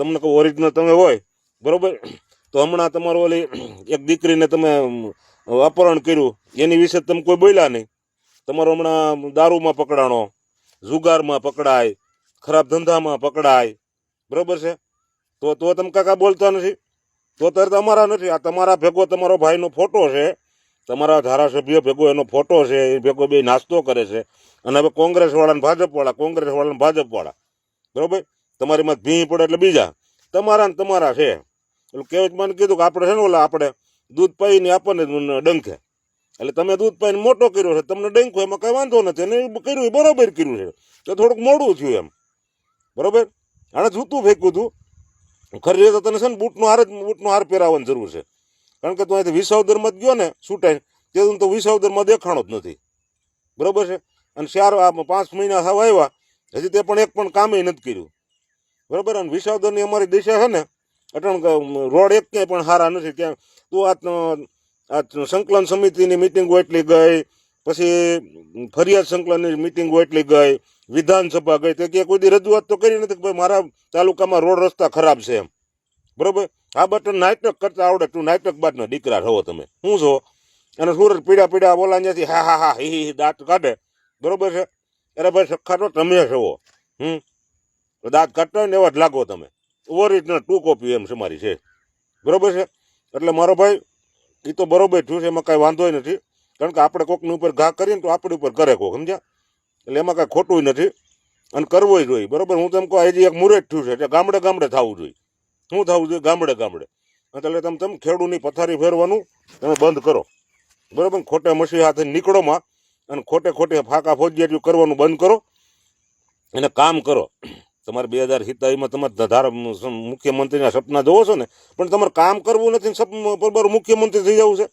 તમને કહું ઓરિજિનલ તમે હોય, બરાબર? તો હમણાં તમારું ઓલી એક દીકરીને તમે અપહરણ કર્યું, એની વિશે તમે કોઈ બોલ્યા નહીં. તમારો હમણાં દારૂમાં પકડાણો, જુગારમાં પકડાય, ખરાબ ધંધામાં પકડાય, બરાબર છે? તો તો તમે કાકા બોલતા નથી? તો ત્યારે તમારા નથી. આ તમારા ભેગો તમારો ભાઈનો ફોટો છે. તમારા ધારાસભ્ય ભેગો એનો ફોટો છે. એ ભેગો બે નાસ્તો કરે છે. અને હવે કોંગ્રેસવાળાને ભાજપવાળા કોંગ્રેસવાળાને ભાજપવાળા. બરાબર વાળા ભાજપ વાળા બરોબર? તમારી માં ભીં પડે એટલે બીજા. તમારા ને તમારા છે. એટલે કહેવત મને કીધું કે આપણે છે ને ઓલા આપણે દૂધ પાઈને આપણને ડંખે. એટલે તમે દૂધ પાઈને મોટો કર્યો છે, તમને ડંખો એમાં કઈ વાંધો નથી. અને એ કર્યું એ બરોબર કર્યું છે. તો થોડુંક મોડું થયું એમ. બરોબર? આને જૂતું ફેંક્યું હતું. ખરી રીતે તને છે ને બૂટનો હાર જ બૂટનો હાર પહેરાવવાની જરૂર છે. કારણ કે તું અહીંથી વિસાવદરમાં જ ગયો ને છૂટાઈ તે તો વિસાવદરમાં દેખાણો જ નથી. બરોબર છે? અને ચાર પાંચ મહિના થવા આવ્યા, હજી તે પણ એક પણ કામે નથી કર્યું. બરોબર? અને વિસાવદરની અમારી દિશા છે ને એટલે રોડ એક ક્યાંય પણ સારા નથી. ત્યાં તું આ સંકલન સમિતિની મિટિંગો એટલી ગઈ, પછી ફરિયાદ સંકલનની મિટિંગો એટલી ગઈ, વિધાનસભા ગઈ. તે કે કોઈ રજૂઆત તો કરી નથી કે ભાઈ મારા તાલુકામાં રોડ રસ્તા ખરાબ છે એમ. બરાબર? આ બટન નાટક કરતા આવડે તું નાટક બાદના દીકરા છો તમે. શું છો? અને સુરત પીડા પીડા બોલા ત્યાંથી હા હા હા, હિ, હી, દાંત કાઢે. બરાબર છે? અરે ભાઈ સખા તો તમે છો. હમ? દાંત કાઢતા હોય ને એવા જ લાગો તમે. ઓરિજિનલ ટુ કોપી એમ મારી છે. બરાબર છે? એટલે મારો ભાઈ એ તો બરાબર થયું છે, એમાં કાંઈ વાંધો નથી. કારણ કે આપણે કોકની ઉપર ઘા કરીએ ને તો આપણી ઉપર કરે કોક, સમજ્યા? એટલે એમાં કાંઈ ખોટું નથી. અને કરવું જોઈએ, બરાબર? હું તેમ કહું, હજી એક મુરત થયું છે, એટલે ગામડે ગામડે થવું જોઈએ. શું થવું જોઈએ? ગામડે ગામડે. એટલે તમે તમે ખેડૂની પથારી ફેરવાનું તમે બંધ કરો. બરાબર? ખોટે મસી હાથે નીકળોમાં અને ખોટે ખોટે ફાકા ફોજિયાત કરવાનું બંધ કરો. અને કામ કરો. તમારે બે હજાર સિત્તાવીસમાં તમારે ધારા મુખ્યમંત્રીના સપના જોવો છો ને, પણ તમારે કામ કરવું નથી બરોબર મુખ્યમંત્રી થઈ જવું છે.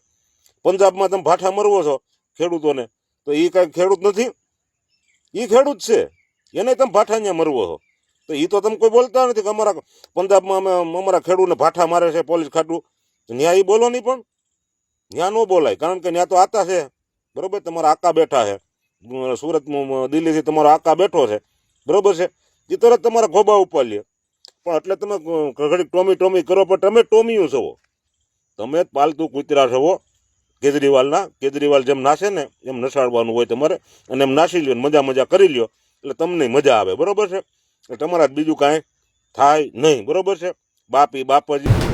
પંજાબમાં તમે ભાઠા મરવો છો ખેડૂતોને, તો એ કાંઈ ખેડૂત નથી. એ ખેડૂત છે, એને તમે ભાઠા ત્યાં મરવો છો. તો એ તો તમે કોઈ બોલતા નથી કે અમારા પંજાબમાં અમે, અમારા ખેડૂતને ભાઠા મારે છે પોલીસ ખાટું. ત્યાં એ બોલો નહીં પણ. ત્યાં ન બોલાય, કારણ કે ત્યાં તો આતા છે. બરાબર? તમારા આકા બેઠા છે. સુરતમાં, દિલ્હીથી તમારો આકા બેઠો છે. બરાબર છે? એ તરત તમારા ખોબા ઉપર લે. પણ એટલે તમે ઘડીક ટોમી ટોમી કરો, પણ તમે ટોમીઓ છો. તમે પાલતુ કૂતરા છો કેજરીવાલના, કેજરીવાલ જેમ નાશે ને, એમ નસાડવાનું હોય તમારે, અને એમ નાસી લ્યો મજા મજા કરી લ્યો, એટલે તમને મજા આવે. બરાબર છે? તમારા બીજું કાંઈ થાય નહીં. બરાબર છે? બાપી, બાપાજી.